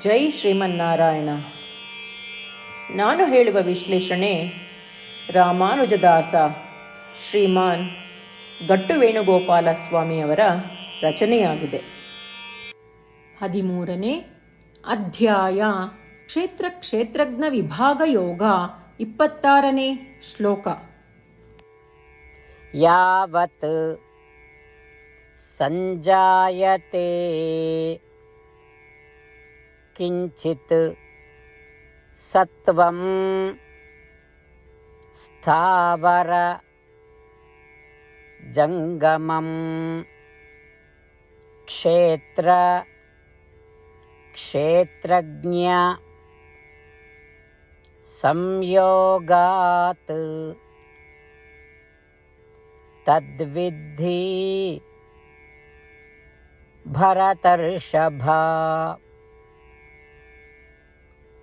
ಜೈ ಶ್ರೀಮನ್ನಾರಾಯಣ. ನಾನು ಹೇಳುವ ವಿಶ್ಲೇಷಣೆ ರಾಮಾನುಜದಾಸ ಶ್ರೀಮಾನ್ ಗಟ್ಟು ವೇಣುಗೋಪಾಲ ಸ್ವಾಮಿಯವರ ರಚನೆಯಾಗಿದೆ. ಹದಿಮೂರನೇ ಅಧ್ಯಾಯ ಕ್ಷೇತ್ರ ಕ್ಷೇತ್ರಜ್ಞ ವಿಭಾಗ ಯೋಗ ಇಪ್ಪತ್ತಾರನೇ ಶ್ಲೋಕ. ಯಾವತ್ ಸಂಜಾಯತೆ किञ्चित् सत्वं स्थावर जङ्गमं क्षेत्र क्षेत्रज्ञ संयोगात् तद्विद्धि भरतर्षभा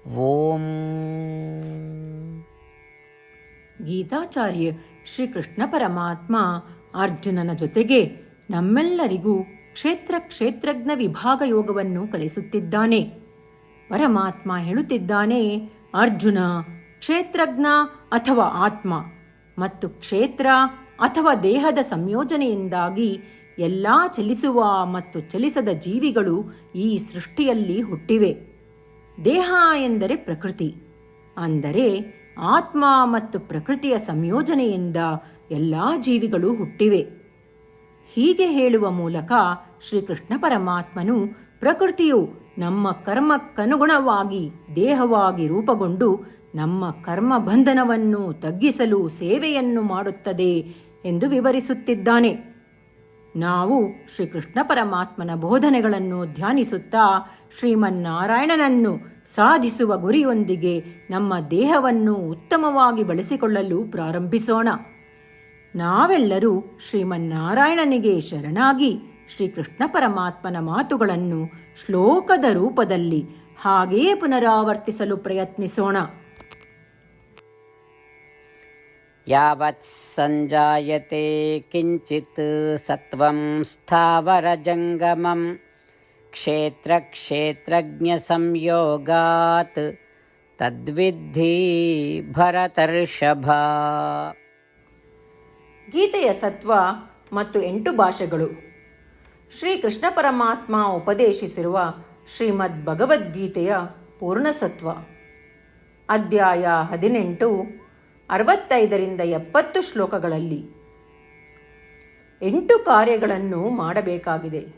ॐ ಗೀತಾಚಾರ್ಯ ಶ್ರೀಕೃಷ್ಣ ಪರಮಾತ್ಮ ಅರ್ಜುನನ ಜೊತೆಗೆ ನಮ್ಮೆಲ್ಲರಿಗೂ ಕ್ಷೇತ್ರ ಕ್ಷೇತ್ರಜ್ಞ ವಿಭಾಗ ಯೋಗವನ್ನು ಕಲಿಸುತ್ತಿದ್ದಾನೆ. ಪರಮಾತ್ಮ ಹೇಳುತ್ತಿದ್ದಾನೆ, ಅರ್ಜುನ, ಕ್ಷೇತ್ರಜ್ಞ ಅಥವಾ ಆತ್ಮ ಮತ್ತು ಕ್ಷೇತ್ರ ಅಥವಾ ದೇಹದ ಸಂಯೋಜನೆಯಿಂದಾಗಿ ಎಲ್ಲಾ ಚಲಿಸುವ ಮತ್ತು ಚಲಿಸದ ಜೀವಿಗಳು ಈ ಸೃಷ್ಟಿಯಲ್ಲಿ ಹುಟ್ಟಿವೆ. ದೇಹ ಎಂದರೆ ಪ್ರಕೃತಿ, ಅಂದರೆ ಆತ್ಮ ಮತ್ತು ಪ್ರಕೃತಿಯ ಸಂಯೋಜನೆಯಿಂದ ಎಲ್ಲ ಜೀವಿಗಳು ಹುಟ್ಟಿವೆ. ಹೀಗೆ ಹೇಳುವ ಮೂಲಕ ಶ್ರೀಕೃಷ್ಣ ಪರಮಾತ್ಮನು ಪ್ರಕೃತಿಯು ನಮ್ಮ ಕರ್ಮಕ್ಕನುಗುಣವಾಗಿ, ದೇಹವಾಗಿ ರೂಪಗೊಂಡು ನಮ್ಮ ಕರ್ಮ ಬಂಧನವನ್ನು ತಗ್ಗಿಸಲು ಸೇವೆಯನ್ನು ಮಾಡುತ್ತದೆ ಎಂದು ವಿವರಿಸುತ್ತಿದ್ದಾನೆ. ನಾವು ಶ್ರೀಕೃಷ್ಣ ಪರಮಾತ್ಮನ ಬೋಧನೆಗಳನ್ನು ಧ್ಯಾನಿಸುತ್ತಾ ಶ್ರೀಮನ್ನಾರಾಯಣನನ್ನು ಸಾಧಿಸುವ ಗುರಿಯೊಂದಿಗೆ ನಮ್ಮ ದೇಹವನ್ನು ಉತ್ತಮವಾಗಿ ಬಳಸಿಕೊಳ್ಳಲು ಪ್ರಾರಂಭಿಸೋಣ. ನಾವೆಲ್ಲರೂ ಶ್ರೀಮನ್ನಾರಾಯಣನಿಗೆ ಶರಣಾಗಿ ಶ್ರೀಕೃಷ್ಣ ಪರಮಾತ್ಮನ ಮಾತುಗಳನ್ನು ಶ್ಲೋಕದ ರೂಪದಲ್ಲಿ ಹಾಗೆಯೇ ಪುನರಾವರ್ತಿಸಲು ಪ್ರಯತ್ನಿಸೋಣ. ಯಾವತ್ ಸಂಜಾಯತೆ ಕಿಂಚಿತ್ ಸತ್ವಂ ಸ್ಥಾವರ ಜಂಗಮಂ क्षेत्रक्षेत्रज्ञसंयोगात् तद्विद्धि भरतर्षभा ಗೀತೆಯ ಸತ್ವ ಮತ್ತು ಎಂಟು ಭಾಷೆಗಳು ಶ್ರೀಕೃಷ್ಣ ಪರಮಾತ್ಮ ಉಪದೇಶಿಸಿರುವ ಶ್ರೀಮದ್ ಭಗವದ್ಗೀತೆಯ ಪೂರ್ಣಸತ್ವ ಅಧ್ಯಾಯ ಹದಿನೆಂಟು ಅರವತ್ತೈದರಿಂದ ಎಪ್ಪತ್ತು ಶ್ಲೋಕಗಳಲ್ಲಿ ಎಂಟು ಕಾರ್ಯಗಳನ್ನು ಮಾಡಬೇಕಾಗಿದೆ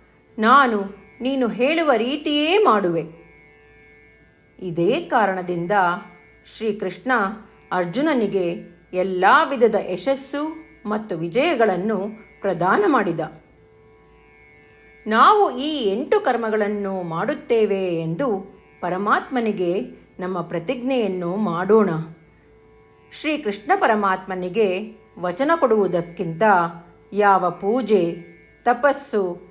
ನಾನು ನೀನು ಹೇಳುವ ರೀತಿಯೇ ಮಾಡುವೆ. ಇದೇ ಕಾರಣದಿಂದ ಶ್ರೀಕೃಷ್ಣ ಅರ್ಜುನನಿಗೆ ಎಲ್ಲ ವಿಧದ ಯಶಸ್ಸು ಮತ್ತು ವಿಜಯಗಳನ್ನು ಪ್ರದಾನ ಮಾಡಿದ. ನಾವು ಈ ಎಂಟು ಕರ್ಮಗಳನ್ನು ಮಾಡುತ್ತೇವೆ ಎಂದು ಪರಮಾತ್ಮನಿಗೆ ನಮ್ಮ ಪ್ರತಿಜ್ಞೆಯನ್ನು ಮಾಡೋಣ. ಶ್ರೀಕೃಷ್ಣ ಪರಮಾತ್ಮನಿಗೆ ವಚನ ಕೊಡುವುದಕ್ಕಿಂತ ಯಾವ ಪೂಜೆ, ತಪಸ್ಸು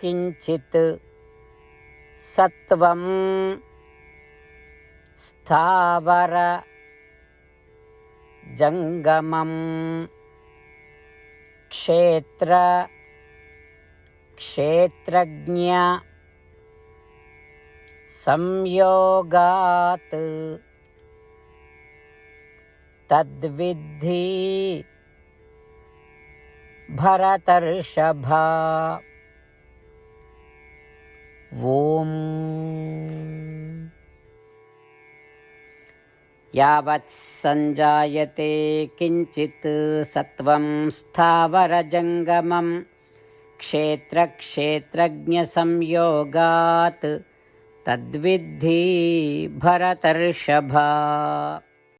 किञ्चित् सत्वं स्थावर जङ्गमं क्षेत्र क्षेत्रज्ञ संयोगात् तद्विद्धि भरतर्षभा ॐ यावत् सञ्जायते किञ्चित् सत्त्वं स्थावरजङ्गमं क्षेत्रक्षेत्रज्ञसंयोगात् तद्विद्धि भरतर्षभा